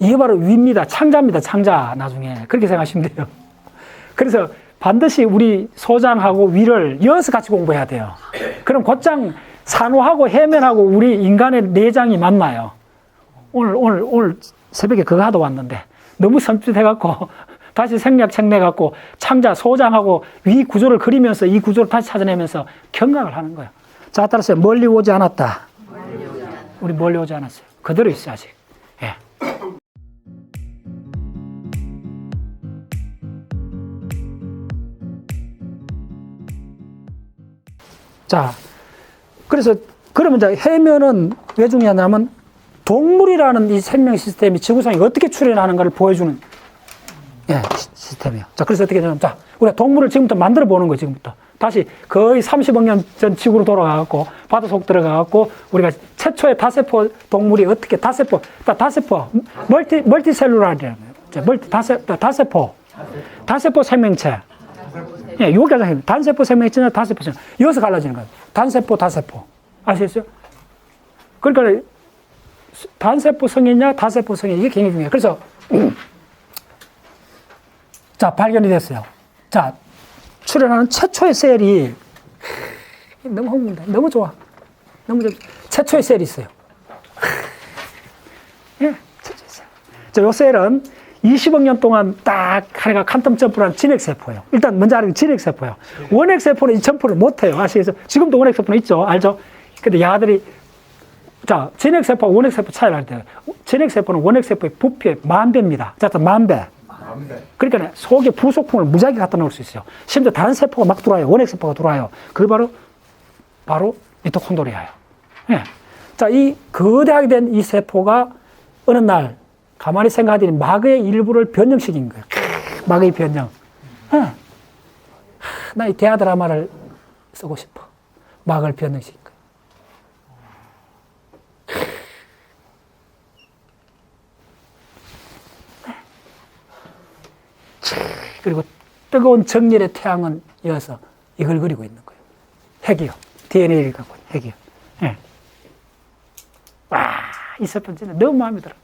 이게 바로 위입니다. 창자입니다. 창자 나중에 그렇게 생각하시면 돼요. 그래서 반드시 우리 소장하고 위를 이어서 같이 공부해야 돼요. 그럼 곧장 산호하고 해면하고 우리 인간의 내장이 만나요. 오늘 오늘 오늘 새벽에 그거 하다 왔는데 너무 섬찟해갖고 다시 생략 책 내갖고 창자 소장하고 위 구조를 그리면서 이 구조를 다시 찾아내면서 경각을 하는 거예요. 자 따라서 멀리 오지 않았다. 우리 멀리 오지 않았어요. 그대로 있어 아직. 예. 자, 그래서 그러면 이제 해면은 왜 중요하냐면 동물이라는 이 생명 시스템이 지구상에 어떻게 출현하는가를 보여주는 예, 시- 시스템이에요. 자, 그래서 어떻게 되냐면 자, 우리가 동물을 지금부터 만들어 보는 거예요, 지금부터. 다시 거의 30억 년 전 지구로 돌아가갖고 바다 속 들어가갖고 우리가 최초의 다세포 동물이 어떻게 다세포, 다 다세포, 멀티 멀티셀룰라라는 자, 멀티 다세 다세포, 다세포 생명체. 예, 요게 가장 단세포 생명체나 다세포 생명. 여기서 갈라지는 거예요. 단세포, 다세포. 아시겠어요? 그러니까 단세포 성이냐 다세포 성이 이게 굉장히 중요해요. 그래서 자 발견이 됐어요. 자 출현하는 최초의 셀이 너무 흥분돼, 너무 좋아, 너무 좋아. 최초의 셀이 있어요. 예, 최초의 셀. 자, 요 셀은 20억 년 동안 딱 하나가 칸텀 점프를 한 진핵세포예요. 일단 먼저 알아요. 진핵세포예요. 원핵세포는 이 점프를 못해요. 아시겠어요? 지금도 원핵세포는 있죠. 알죠? 근데 야들이 자, 진핵세포와 원핵세포 차이를 할 때, 진핵세포는 원핵세포의 부피의 만 배입니다. 자, 만 배. 그러니까 속에 부속품을 무지하게 갖다 놓을 수 있어요. 심지어 다른 세포가 막 들어와요. 원핵세포가 들어와요. 그게 바로, 바로 미토콘드리아예요. 예. 자, 이 거대하게 된 이 세포가 어느 날 가만히 생각하더니 마그의 일부를 변형시킨 거예요. 크, 마그의 변형. 예. 나이 대하 드라마를 쓰고 싶어. 마그를 변형시킨 거예요. 그리고 뜨거운 정열의 태양은 이어서 이걸 그리고 있는 거예요. 핵이요. DNA를 갖고 핵이요. 예. 와, 이 진짜 너무 마음에 들어.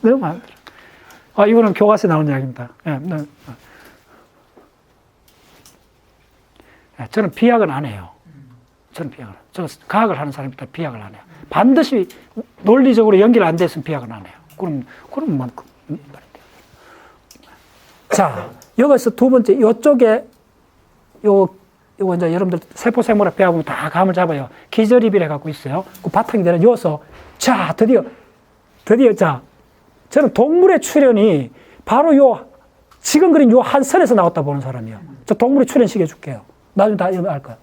너무 마음에 들어. 아, 이거는 교과서에 나온 이야기입니다. 예, 네. 예, 저는 비약은 안 해요. 저는 비약을. 저 과학을 하는 사람이다 비약을 안 해요. 반드시 논리적으로 연결 안 됐으면 비약은 안 해요. 그럼, 그럼 뭐, 그, 음. 자, 여기서 두 번째, 요쪽에, 요, 요거 이제 여러분들 세포생물학 배워보면 다 감을 잡아요. 기저립이라 갖고 있어요. 그 바탕이 되는 요서. 자, 드디어, 드디어, 자, 저는 동물의 출현이 바로 요, 지금 그린 요 한 선에서 나왔다 보는 사람이에요. 저 동물의 출현 시켜 줄게요. 나중에 다 이거 알 거야.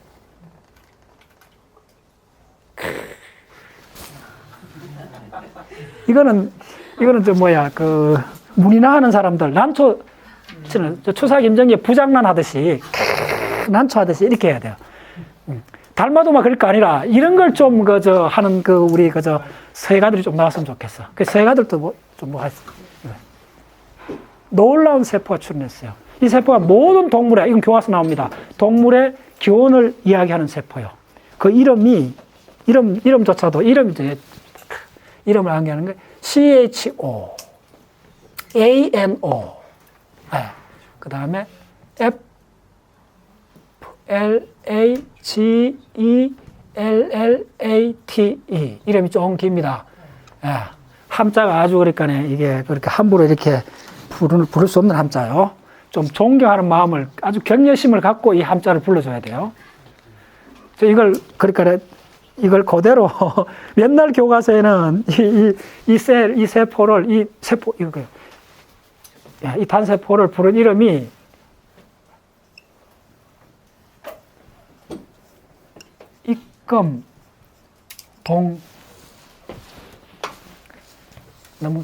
이거는, 이거는 저 뭐야, 그, 문이나 하는 사람들, 난초, 저는 저 추사 김정기 부장난 하듯이, 난초 하듯이 이렇게 해야 돼요. 음. 닮아도 막 그럴 거 아니라, 이런 걸 좀, 그, 저, 하는 그, 우리, 그, 저, 서해가들이 좀 나왔으면 좋겠어. 그 서해가들도 뭐, 좀 뭐, 하지. 놀라운 세포가 출현했어요. 이 세포가 모든 동물에, 이건 교과서 나옵니다. 동물의 기원을 이야기하는 세포요. 그 이름이, 이름, 이름조차도, 이름이 이제, 이름을 암기하는 게 CHO, ANO, 네. 그 다음에 F, L, A, G, E, L, L, A, T, E. 이름이 좀 깁니다. 예. 함자가 아주 그러니까 이게 그렇게 함부로 이렇게 부를, 부를 수 없는 함자요. 좀 존경하는 마음을 아주 격려심을 갖고 이 함자를 불러줘야 돼요. 저 이걸 그러니까 이걸 그대로 옛날 교과서에는 이이 셀, 이 세포를 이 세포 이거 야, 이 단세포를 부른 이름이 입 금 동 너무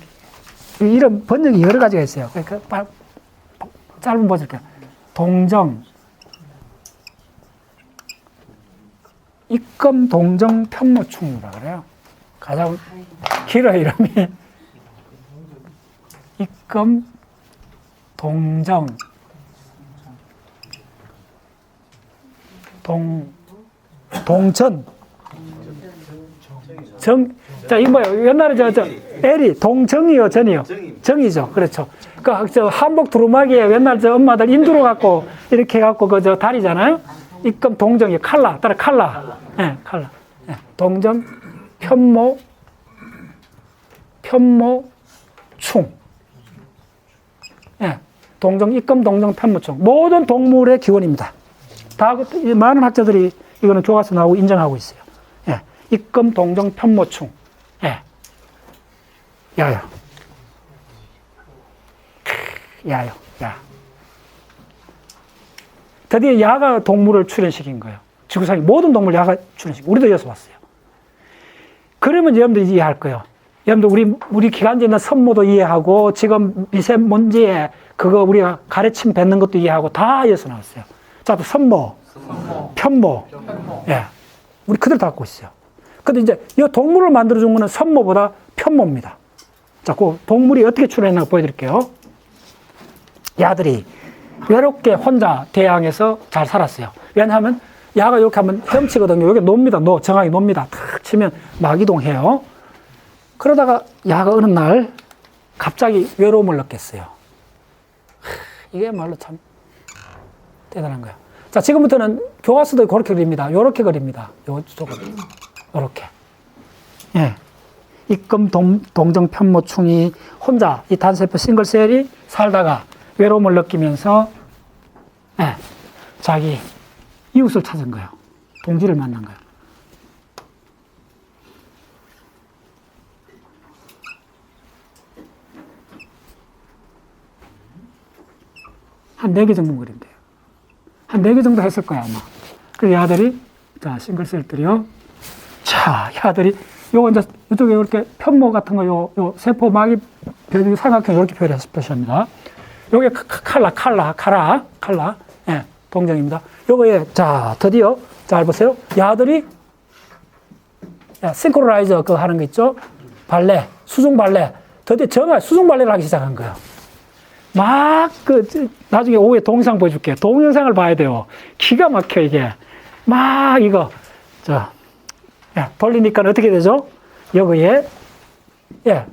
이 이름 번역이 여러 가지가 있어요. 그러니까 빠- 짧은 버전이요 동정 입금 동정 편모충이라 그래요. 가장 길어 이름이 입금 동정 동 동전 정, 자, 이 뭐야, 옛날에 저, 저, L이 동정이요, 전이요? 정이죠. 그렇죠. 그, 저, 한복 두루마기에 옛날 저 엄마들 인두로 갖고, 이렇게 갖고, 그, 저, 다리잖아요? 입금 동정이 칼라, 따라 칼라. 예, 칼라. 예, 동정, 편모, 편모, 충. 예, 동정, 입금, 동정, 편모 충. 모든 동물의 기원입니다. 다, 그- 이 많은 학자들이 이거는 교과서 나오고 인정하고 있어요. 예, 입금, 동정, 편모충. 예. 크, 야요, 야. 드디어 야가 동물을 출현시킨 거예요. 지구상의 모든 동물 야가 출현시킨 우리도 여기서 왔어요. 그러면 여러분들 이해할 거예요. 여러분들 우리, 우리 기관지에 있는 선모도 이해하고 지금 미세먼지에 그거 우리가 가래침 뱉는 것도 이해하고 다 여기서 나왔어요. 자, 또 선모, 편모. 예. 우리 그대로 다 갖고 있어요. 근데 이제 이 동물을 만들어준 거는 선모보다 편모입니다. 자, 그 동물이 어떻게 출현했나 보여드릴게요. 야들이 외롭게 혼자 대양에서 잘 살았어요. 왜냐하면 야가 이렇게 하면 헤엄치거든요. 여기 놉니다. 노, 정확히 놉니다. 탁 치면 막 이동해요. 그러다가 야가 어느 날 갑자기 외로움을 느꼈어요. 하, 이게 말로 참 대단한 거예요. 자, 지금부터는 교과서도 그렇게 그립니다. 요렇게 그립니다. 요 쪽은. 요렇게. 예. 입금 동, 동정 편모충이 혼자 이 단세포 싱글셀이 살다가 외로움을 느끼면서 예, 자기 이웃을 찾은 거예요. 동지를 만난 거예요. 한 네 개 정도 그린대요. 한 네 개 정도 했을 거야, 아마. 그래서 이 아들이, 자, 싱글셀 들이요. 자, 이 아들이, 요거 이제, 이쪽에 이렇게 편모 같은 거, 요, 요 세포 막이 별 삼각형 이렇게 표시합니다. 요게 칼라, 칼라, 카라, 칼라. 예, 동정입니다. 요거에, 자, 드디어, 잘 보세요. 이 아들이, 야, 싱크로라이저 그거 하는 거 있죠? 발레, 수중 발레. 드디어 정말 수중 발레를 하기 시작한 거예요. 막, 그, 저, 나중에 오후에 동영상 보여줄게요. 동영상을 봐야 돼요. 기가 막혀, 이게. 막, 이거, 저, 야, 돌리니까 어떻게 되죠? 여기에, 예,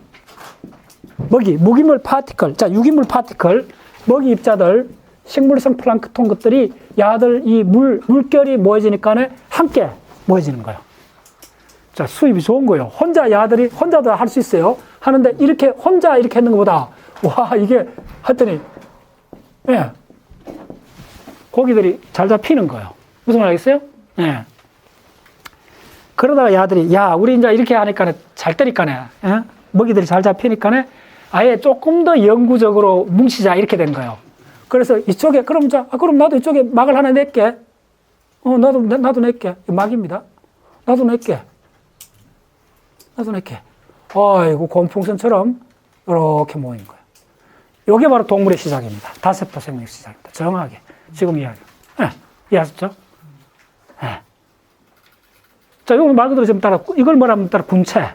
먹이, 무기물 파티클, 자, 유기물 파티클, 먹이 입자들, 식물성 플랑크톤 것들이 야들 이 물, 물결이 모여지니까 함께 모여지는 거예요. 자, 수입이 좋은 거예요. 혼자 야들이 혼자도 할 수 있어요. 하는데 이렇게 혼자 이렇게 했는 것보다 와, 이게 했더니 예. 고기들이 잘 잡히는 거예요. 무슨 말 알겠어요? 예. 그러다가 야들이 야, 우리 이제 이렇게 하니까 잘 때니까네. 예? 먹이들이 잘 잡히니까네. 아예 조금 더 영구적으로 뭉치자 이렇게 된 거예요. 그래서 이쪽에 그럼 자, 아, 그럼 나도 이쪽에 막을 하나 낼게. 어, 나도 나도 낼게. 막입니다. 나도 낼게. 나도 이렇게. 아이고, 곰풍선처럼 이렇게 모인 거예요. 이게 바로 동물의 시작입니다. 다세포 생명의 시작입니다. 정확하게. 지금 이야기. 예, 이해하셨죠? 예. 자, 이거 말 그대로 지금 따라, 이걸 뭐라면 따라 군체.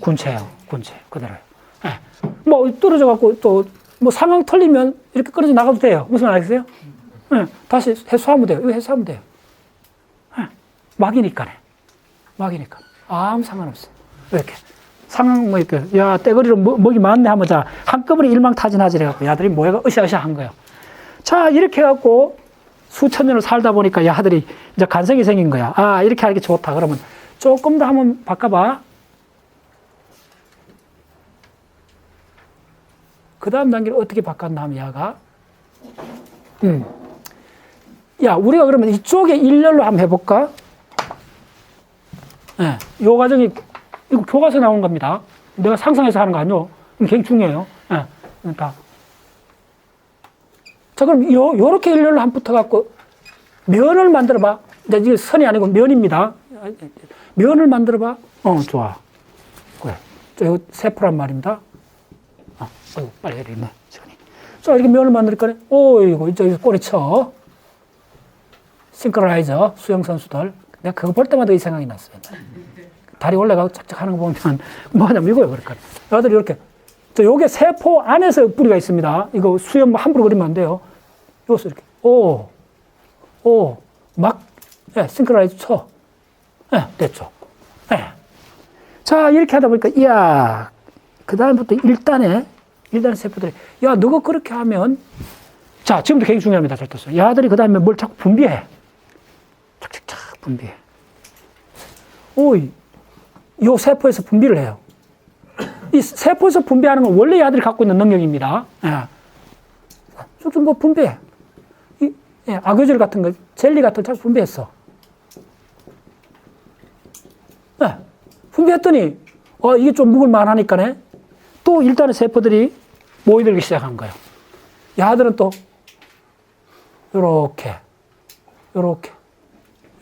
군체예요. 군체. 그대로요. 예. 뭐, 떨어져 갖고 또, 뭐 상황 틀리면 이렇게 끊어져 나가도 돼요. 무슨 말 알겠어요? 예. 다시 해소하면 돼요. 이거 해소하면 돼요. 예. 막이니까네. 막이니까. 아무 상관없어요. 이렇게. 상황, 뭐, 이렇게, 야, 떼거리로 먹, 먹이 많네 하면 자, 한꺼번에 일망타진하지 해갖고, 야들이 뭐가 으쌰으쌰 한 거예요. 자, 이렇게 해갖고, 수천 년을 살다 보니까 야들이 이제 간성이 생긴 거야. 아, 이렇게 하는 게 좋다. 그러면 조금 더 한번 바꿔봐. 그 다음 단계를 어떻게 바꿨나 하면 야가, 음. 야, 우리가 그러면 이쪽에 일렬로 한번 해볼까? 예, 요 과정이 이거 교과서 나온 겁니다. 내가 상상해서 하는 거 아니요. 굉장히 중요해요. 예, 그러니까. 자, 그럼 요, 요렇게 일렬로 한 붙어갖고 면을 만들어 봐. 이제 이게 선이 아니고 면입니다. 면을 만들어 봐. 어, 좋아. 그래. 저, 세포란 말입니다. 아, 어이구, 빨리 해야 되겠네. 시간이. 자, 이렇게 면을 만들니까, 오, 이거, 이제 꼬리 쳐. 싱크로라이저, 수영선수들. 내가 그거 볼 때마다 이 생각이 났어요. 다리 올라가고 착착 하는 거 보면 뭐냐면 이거예요. 그러니까. 여들 이렇게. 저 요게 세포 안에서 뿌리가 있습니다. 이거 수염 뭐 함부로 그리면 안 돼요. 요것을 이렇게. 오, 오, 막, 예, 싱크로라이즈 쳐. 예, 됐죠. 예. 자, 이렇게 하다 보니까, 이야, 그 다음부터 1단에, 1단 세포들이, 야, 너가 그렇게 하면, 자, 지금도 굉장히 중요합니다. 잘 떴어요. 야들이 그 다음에 뭘 자꾸 분비해. 착착착 분비해. 오이, 요 세포에서 분비를 해요. 이 세포에서 분비하는 건 원래 야들이 갖고 있는 능력입니다. 예. 쭉쭉 뭐 분비해. 이, 예, 악효질 같은 거, 젤리 같은 거 분비했어. 예, 분비했더니, 어, 이게 좀 묵을만 하니까네. 또 일단은 세포들이 모이들기 시작한 거예요. 야들은 또, 요렇게, 요렇게,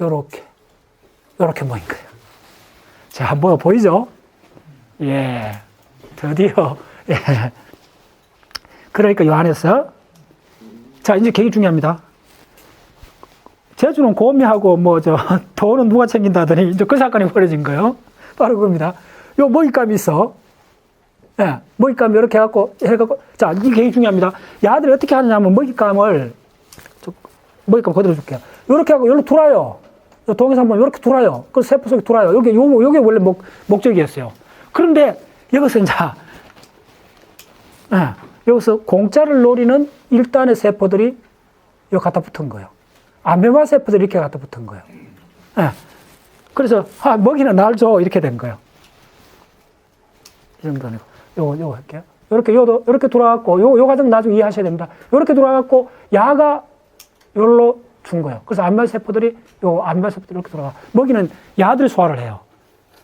요렇게, 요렇게 모인 거예요. 자, 뭐 보이죠? 예. 드디어, 예. 그러니까 요 안에서, 자, 이제 굉장히 중요합니다. 제주는 고미하고 뭐, 저, 돈은 누가 챙긴다더니 이제 그 사건이 벌어진 거예요. 바로 그겁니다. 요 먹잇감이 있어. 예. 먹잇감 이렇게 해갖고, 해갖고, 자, 이게 중요합니다. 야들이 어떻게 하느냐면 먹잇감을, 저, 먹잇감 그대로 줄게요. 요렇게 하고, 요렇게 돌아요. 요 동영상 보면 요렇게 돌아요. 그 세포 속에 돌아요. 요게, 요, 요게 원래 목, 목적이었어요. 그런데 여기서 이제, 예, 여기서 공짜를 노리는 일단의 세포들이 요 갖다 붙은 거예요. 아메바 세포들이 이렇게 갖다 붙은 거예요. 예. 그래서, 아, 먹이는 날 줘. 이렇게 된 거예요. 이 정도 아니고. 요거, 요거 할게요. 요렇게, 요도, 요렇게 돌아갔고, 요, 요 과정 나중에 이해하셔야 됩니다. 요렇게 돌아갔고, 야가 요로 준 거예요. 그래서 암말 세포들이, 요 암말 세포들이 이렇게 돌아가. 먹이는 야들이 소화를 해요.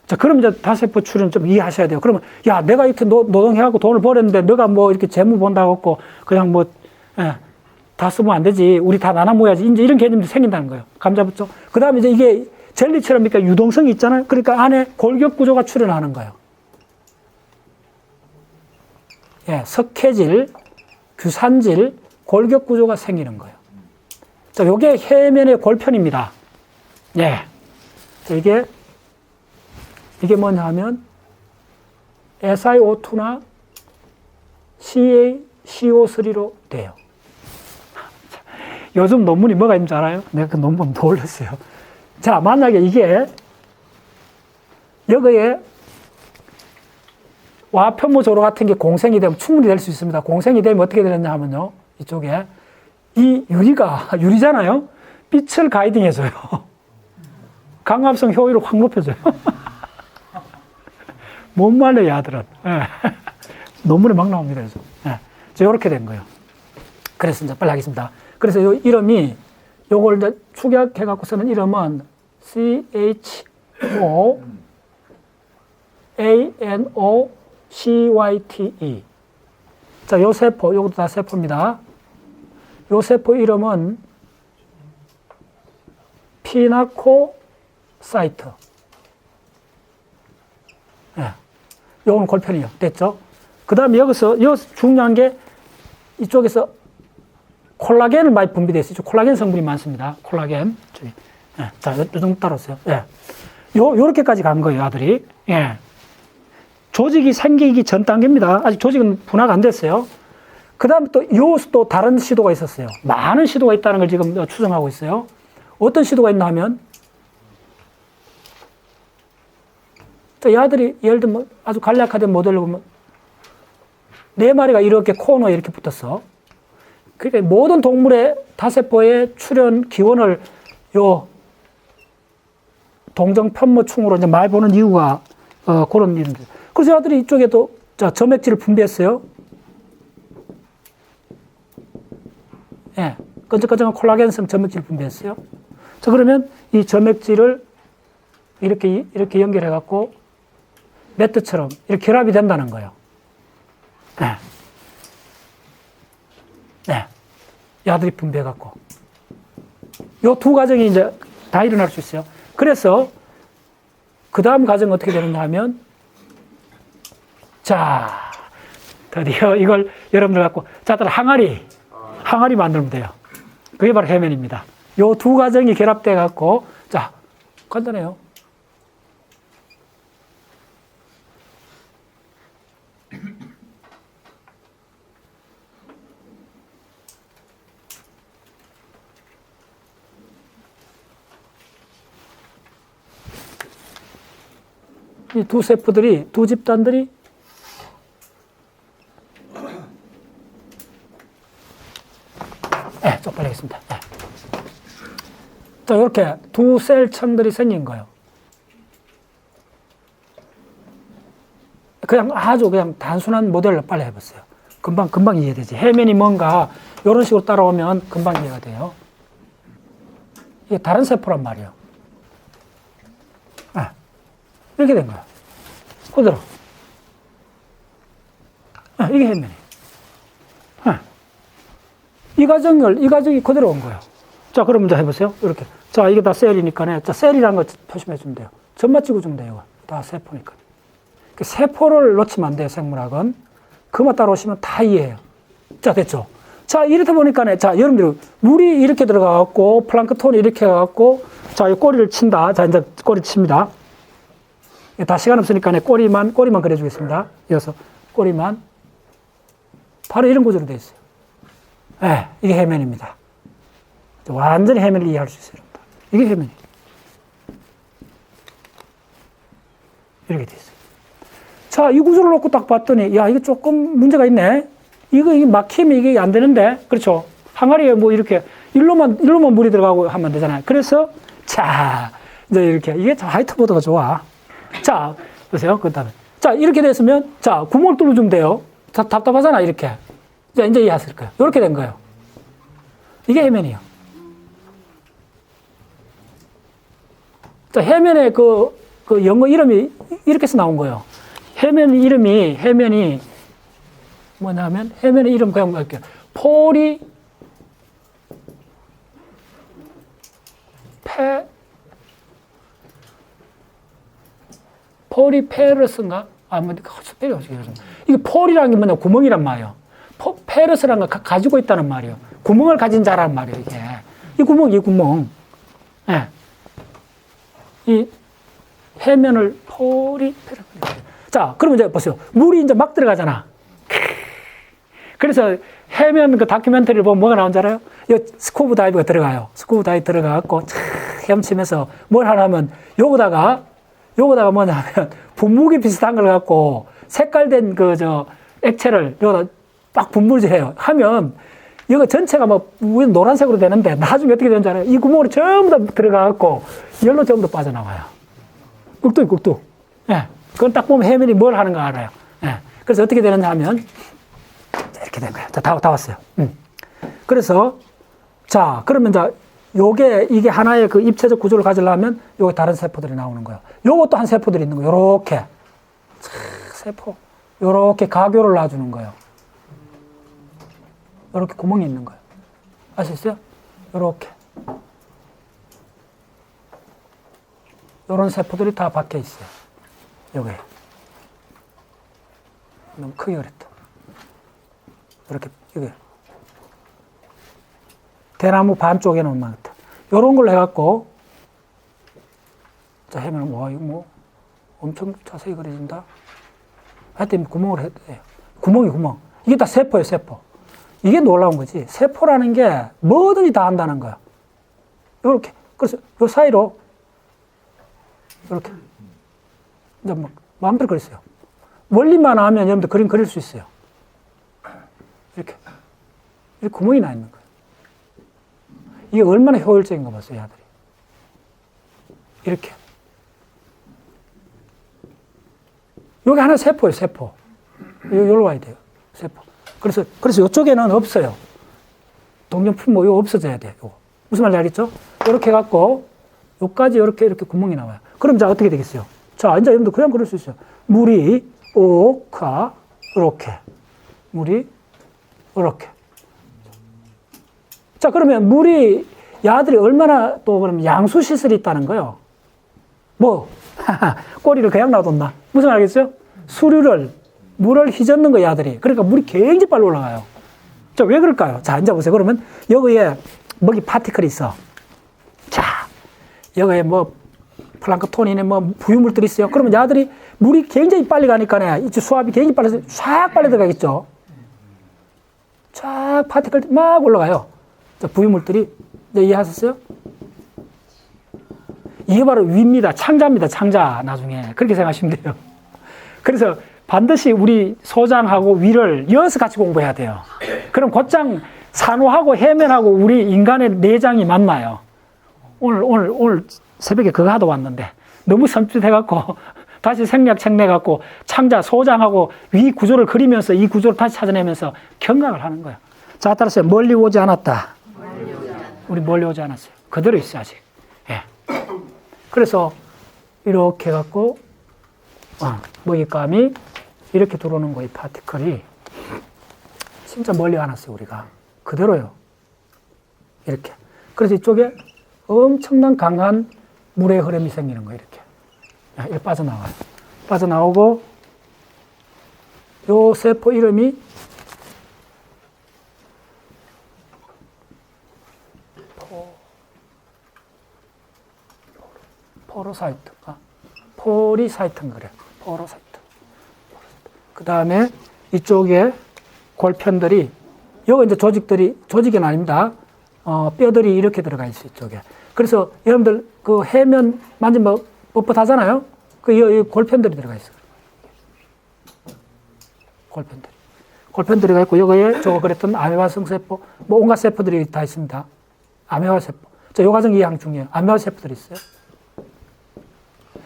자, 그럼 이제 다세포 출현 좀 이해하셔야 돼요. 그러면, 야, 내가 이렇게 노, 노동해갖고 돈을 벌었는데, 너가 뭐 이렇게 재무 본다고 했고, 그냥 뭐, 예, 다 쓰면 안 되지. 우리 다 나눠 모야지. 이제 이런 개념이 생긴다는 거예요. 감자 붙죠? 그 다음에 이제 이게 젤리처럼 그러니까 유동성이 있잖아요. 그러니까 안에 골격 구조가 출현하는 거예요. 예, 석회질, 규산질, 골격 구조가 생기는 거예요. 자, 요게 해면의 골편입니다. 예. 자, 이게, 이게 뭐냐 하면, SiO2나 CaCO3로 돼요. 요즘 논문이 뭐가 있는지 알아요? 내가 그 논문 놀랐어요. 자, 만약에 이게, 여기에 와편모 조로 같은 게 공생이 되면 충분히 될 수 있습니다. 공생이 되면 어떻게 되느냐 하면요. 이쪽에 이 유리가 유리잖아요. 빛을 가이딩 해줘요. 강압성 효율을 확 높여줘요. 못 말려요, 아들은. 예. 논문에 막 나옵니다. 그래서. 예. 저 이렇게 된 거예요. 그래서 이제 빨리 하겠습니다. 그래서 요 이름이 요걸 이제 축약해 갖고 쓰는 이름은 CHO ANO CYTE. 자, 요 세포, 요것도 다 세포입니다. 요 세포 이름은 피나코사이트. 예. 요건 골편이요. 됐죠? 그 다음에 여기서, 여 중요한 게 이쪽에서 콜라겐을 많이 분비되어 있어요. 콜라겐 성분이 많습니다. 콜라겐. 예. 자, 요, 요 정도 따라오세요. 예. 요, 요렇게까지 간 거예요, 아들이. 예. 조직이 생기기 전 단계입니다. 아직 조직은 분화가 안 됐어요. 그 다음에 또, 요, 또 다른 시도가 있었어요. 많은 시도가 있다는 걸 지금 추정하고 있어요. 어떤 시도가 있나 하면, 이 아들이 예를 들면 아주 간략화된 모델로 보면, 네 마리가 이렇게 코너에 이렇게 붙었어. 그러니까 모든 동물의 다세포의 출현 기원을 요 동정 편모충으로 이제 많이 보는 이유가 어, 그런 일입니다. 그래서 아들이 이쪽에도 자 점액질을 분비했어요. 예, 끈적끈적한 콜라겐성 점액질 분비했어요. 자 그러면 이 점액질을 이렇게 이렇게 연결해 갖고 매트처럼 이렇게 결합이 된다는 거예요. 예. 네. 야들이 분비해 갖고 요 두 과정이 이제 다 일어날 수 있어요. 그래서 그 다음 과정은 어떻게 되느냐 하면 자, 드디어 이걸 여러분들 갖고, 자, 또 항아리, 항아리 만들면 돼요. 그게 바로 해면입니다. 요 두 과정이 결합돼 갖고, 자, 간단해요. 이 두 세포들이, 두 집단들이 예, 쪽 벌리겠습니다. 예. 자, 이렇게 두 셀 천들이 생긴 거예요. 그냥 아주 그냥 단순한 모델로 빨리 해봤어요. 금방, 금방 이해되지. 해면이 뭔가 이런 식으로 따라오면 금방 이해가 돼요. 이게 다른 세포란 말이에요. 아, 이렇게 된 거야. 그대로. 아, 이게 해면이. 아, 이 과정을, 이 과정이 그대로 온 거예요. 자, 그럼 이제 해보세요. 이렇게. 자, 이게 다 셀이니까, 자, 셀이라는 거 표시해 주면 돼요. 점만 찍어주면 돼요. 다 세포니까. 그 세포를 놓치면 안 돼요, 생물학은. 그만 따라오시면 다 이해해요. 자, 됐죠? 자, 이렇게 보니까, 자, 여러분들, 물이 이렇게 들어가갖고, 플랑크톤이 이렇게 해갖고, 자, 이 꼬리를 친다. 자, 이제 꼬리 칩니다. 다 시간 없으니까 꼬리만, 꼬리만 그려주겠습니다. 이어서 꼬리만. 바로 이런 구조로 되어 있어요. 예, 이게 해면입니다. 완전히 해면을 이해할 수 있어요. 이게 해면이. 이렇게 되어 있어요. 자, 이 구조를 놓고 딱 봤더니, 야, 이게 조금 문제가 있네. 이거, 이게 막히면 이게 안 되는데. 그렇죠. 항아리에 뭐 이렇게, 일로만, 일로만 물이 들어가고 하면 안 되잖아요. 그래서, 자, 이제 이렇게, 이게 화이트보드가 좋아. 자, 보세요. 그 다음에. 자, 이렇게 됐으면, 자, 구멍을 뚫어주면 돼요. 자, 답답하잖아, 이렇게. 자, 이제 이해하실 거예요. 이렇게 된 거예요. 이게 해면이에요. 자, 해면에 그, 그 영어 이름이 이렇게 해서 나온 거예요. 해면 이름이, 해면이 뭐냐면, 해면의 이름 그냥 할게요. 포리, 페, 포리페르스인가? 아, 뭐, 스펠이 어떻게? 이게 폴이라는 게 뭐냐, 구멍이란 말이에요. 포, 페르스라는 걸 가, 가지고 있다는 말이에요. 구멍을 가진 자란 말이에요, 이게. 이 구멍, 이 구멍. 예. 이 해면을 폴이, 페르 자, 그러면 이제 보세요. 물이 이제 막 들어가잖아. 그래서 해면 그 다큐멘터리를 보면 뭐가 나온 줄 알아요? 이 스쿠버 다이브가 들어가요. 스쿠버 다이브 들어가갖고 촥 헤엄치면서 뭘 하냐면 요거다가 요거다가 뭐냐면 분무기 비슷한 걸 갖고 색깔된 그 저 액체를 요거다 빡 분무해요. 하면 이거 전체가 뭐 노란색으로 되는데 나중에 어떻게 되는 줄 알아요? 이 구멍으로 전부 다 들어가갖고 열로 전부 다 빠져나와요. 꿀뚝 꿀뚝. 예. 그건 딱 보면 해면이 뭘 하는 거 알아요. 예. 그래서 어떻게 되느냐 하면 자, 이렇게 된 거예요. 자, 다, 다 왔어요. 음. 그래서 자, 그러면 자, 요게 이게 하나의 그 입체적 구조를 가지려면 요게 다른 세포들이 나오는 거예요. 요것도 한 세포들이 있는 거예요. 요렇게. 차, 세포. 요렇게 가교를 놔주는 거예요. 요렇게 구멍이 있는 거예요. 아시겠어요? 요렇게. 요런 세포들이 다 박혀 있어요. 요게. 너무 크게 그랬다. 이렇게, 이게. 대나무 반쪽에 것 같아. 요런 걸 해갖고, 자, 해면, 와, 이거 뭐, 엄청 자세히 그려진다. 하여튼 구멍을 해도 돼요. 구멍이 구멍. 이게 다 세포예요, 세포. 이게 놀라운 거지. 세포라는 게 뭐든지 다 한다는 거야. 이렇게. 그래서 요 사이로, 이렇게. 이제 막, 마음대로 그렸어요. 원리만 하면 여러분들 그림 그릴 수 있어요. 이렇게. 이렇게 구멍이 나 있는 거예요. 이게 얼마나 효율적인가 봤어요, 아들이. 이렇게. 여기 하나 세포예요, 세포. 여기로 와야 돼요, 세포. 그래서, 그래서 이쪽에는 없어요. 동전품 뭐, 이거 없어져야 돼요, 이거. 무슨 말인지 알겠죠? 이렇게 해갖고, 여기까지 이렇게, 이렇게 구멍이 나와요. 그럼 이제 어떻게 되겠어요? 자, 이제 여러분들 그냥 그럴 수 있어요. 물이, 오 카, 이렇게. 물이, 이렇게. 자, 그러면 물이, 야들이 얼마나 또 그러면 양수 시설이 있다는 거예요. 뭐, 꼬리를 그냥 놔뒀나? 무슨 알겠어요? 수류를, 물을 휘젓는 거 야들이. 그러니까 물이 굉장히 빨리 올라가요. 자, 왜 그럴까요? 자, 앉아보세요. 그러면 여기에 먹이 파티클이 있어. 자, 여기에 뭐, 플랑크톤이네 뭐 부유물들이 있어요. 그러면 야들이 물이 굉장히 빨리 가니까 이제 수압이 굉장히 빨라서 쫙 빨리 들어가겠죠. 쫙 파티클 막 올라가요. 자, 부유물들이 이제 이해하셨어요? 이게 바로 위입니다. 창자입니다. 창자 나중에 그렇게 생각하시면 돼요. 그래서 반드시 우리 소장하고 위를 이어서 같이 공부해야 돼요. 그럼 곧장 산호하고 해면하고 우리 인간의 내장이 만나요. 오늘, 오늘, 오늘 새벽에 그거 하다 왔는데 너무 섬찟해갖고 다시 생략책 내갖고 창자, 소장하고 위 구조를 그리면서 이 구조를 다시 찾아내면서 경각을 하는 거예요. 자, 따라서 멀리 오지 않았다. 우리 멀리 오지 않았어요. 그대로 있어, 아직. 예. 그래서 이렇게 해갖고, 어, 먹잇감이 이렇게 들어오는 거예요, 파티클이. 진짜 멀리 안 왔어요, 우리가. 그대로요. 이렇게. 그래서 이쪽에 엄청난 강한 물의 흐름이 생기는 거예요, 이렇게. 야, 이렇게 빠져나와요. 빠져나오고, 요 세포 이름이 포로사이트인가? 포리사이트인 그래. 포로사이트. 그 다음에 이쪽에 골편들이, 여기 이제 조직들이, 조직은 아닙니다. 어, 뼈들이 이렇게 들어가 있어요, 이쪽에. 그래서 여러분들 그 해면 만지면 뻣뻣하잖아요? 그, 이, 이 골편들이 들어가 있어요. 골편들이. 골편 들어가 있고, 여기에 저거 그랬던 아메바성 세포, 뭐 온갖 세포들이 다 있습니다. 아메바 세포. 저 요 과정 이해하는 중이에요. 아메바 세포들이 있어요.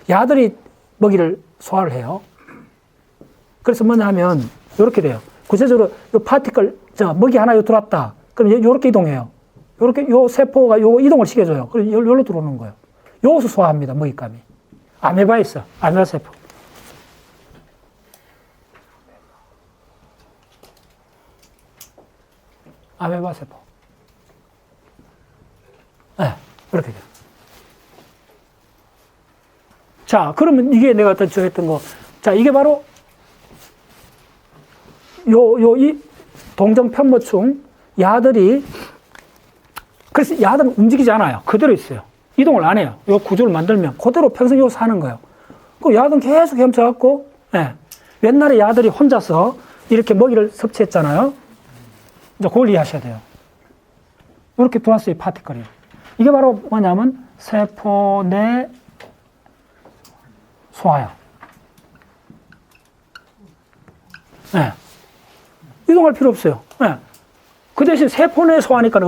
야들이 먹이를 소화를 해요. 그래서 뭐냐 하면, 요렇게 돼요. 구체적으로 요 파티클, 저 먹이 하나 요 들어왔다. 그럼 요- 요렇게 이동해요. 요렇게 요 세포가 요 이동을 시켜줘요. 그럼 요- 요로 들어오는 거예요. 요것을 소화합니다. 먹잇감이. 아메바에 있어. 아메바 세포. 아메바 세포. 네, 이렇게 돼요. 자, 그러면 이게 내가 저 했던 거. 자, 이게 바로 요, 요, 이 동정 편모충 야들이 그래서 야들은 움직이지 않아요. 그대로 있어요. 이동을 안 해요. 요 구조를 만들면 그대로 평생 여기서 사는 거예요. 그 야들은 계속 헤엄쳐갖고, 예. 옛날에 야들이 혼자서 이렇게 먹이를 섭취했잖아요. 이제 그걸 이해하셔야 돼요. 이렇게 이 파티클이. 이게 바로 뭐냐면 세포 내 소화요. 예. 이동할 필요 없어요. 예. 그 대신 세포 내 소화니까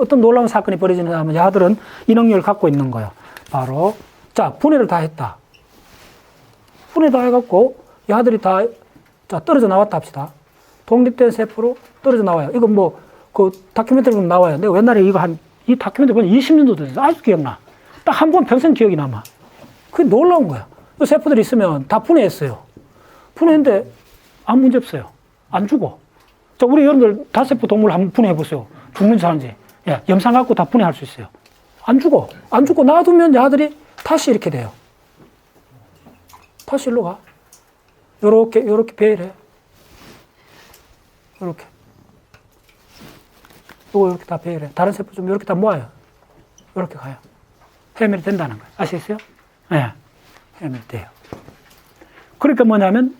어떤 놀라운 사건이 벌어지느냐 하면 야들은 이 능력을 갖고 있는 거예요. 바로, 자, 분해를 다 했다. 분해 다 해갖고 야들이 다, 자, 떨어져 나왔다 합시다. 독립된 세포로 떨어져 나와요. 이거 뭐, 그 다큐멘터리 보면 나와요. 내가 옛날에 이거 한, 이 다큐멘터리 보면 20년도 됐어. 아직도 기억나. 딱 한 번 평생 기억이 남아. 그게 놀라운 거야. 그 세포들이 있으면 다 분해했어요. 분해했는데 아무 문제 없어요. 안 죽어. 자, 우리 여러분들 다세포 동물 한번 분해해 보세요. 죽는지 사는지. 예, 염상 갖고 다 분해할 수 있어요. 안 죽어. 안 죽고 놔두면 야들이 다시 이렇게 돼요. 다시 일로 가. 요렇게, 요렇게 배열해. 요렇게. 요거 이렇게 다 배열해. 다른 세포 좀 이렇게 다 모아요. 요렇게 가요. 해밀이 된다는 거예요. 아시겠어요? 예. 네. 해밀이 돼요. 그러니까 뭐냐면,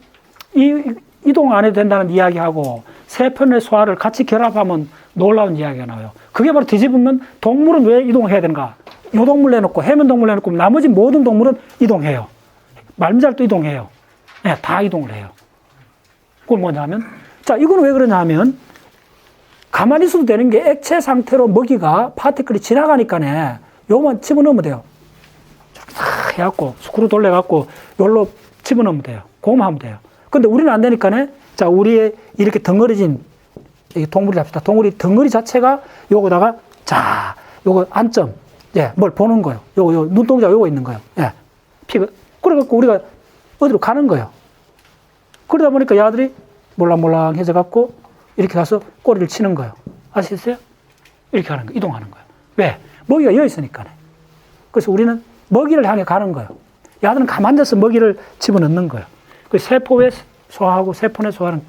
이, 이동 안 해도 된다는 이야기하고 세 편의 소화를 같이 결합하면 놀라운 이야기가 나와요. 그게 바로 뒤집으면 동물은 왜 이동해야 되는가? 요 동물 내놓고 해면 동물 내놓고 나머지 모든 동물은 이동해요. 말미잘도 이동해요. 네, 다 이동을 해요. 그건 뭐냐면, 자, 이건 왜 그러냐 하면, 가만히 있어도 되는 게 액체 상태로 먹이가 파티클이 지나가니까네, 요만 집어넣으면 돼요. 싹 해갖고, 스크루 돌려갖고, 요로 집어넣으면 돼요. 그거만 하면 돼요. 근데 우리는 안 되니까네, 자, 우리의 이렇게 덩어리진, 이 동물이 합시다. 동물이 덩어리 자체가 요거다가, 자, 요거 안점, 예, 뭘 보는 거예요. 요거, 요 눈동자 요거 있는 거예요. 예. 피가, 그래갖고 우리가 어디로 가는 거예요. 그러다 보니까 야들이 몰랑몰랑 해져 갖고 이렇게 가서 꼬리를 치는 거예요. 아시겠어요? 이렇게 가는 거예요. 이동하는 거예요. 왜? 먹이가 여기 있으니까. 그래서 우리는 먹이를 향해 가는 거예요. 야들은 가만히 앉아서 먹이를 집어넣는 거예요. 그 세포에 소화하고 세포내 소화는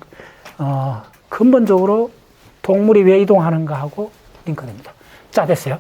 어, 근본적으로 동물이 왜 이동하는가 하고 링크됩니다. 자, 됐어요.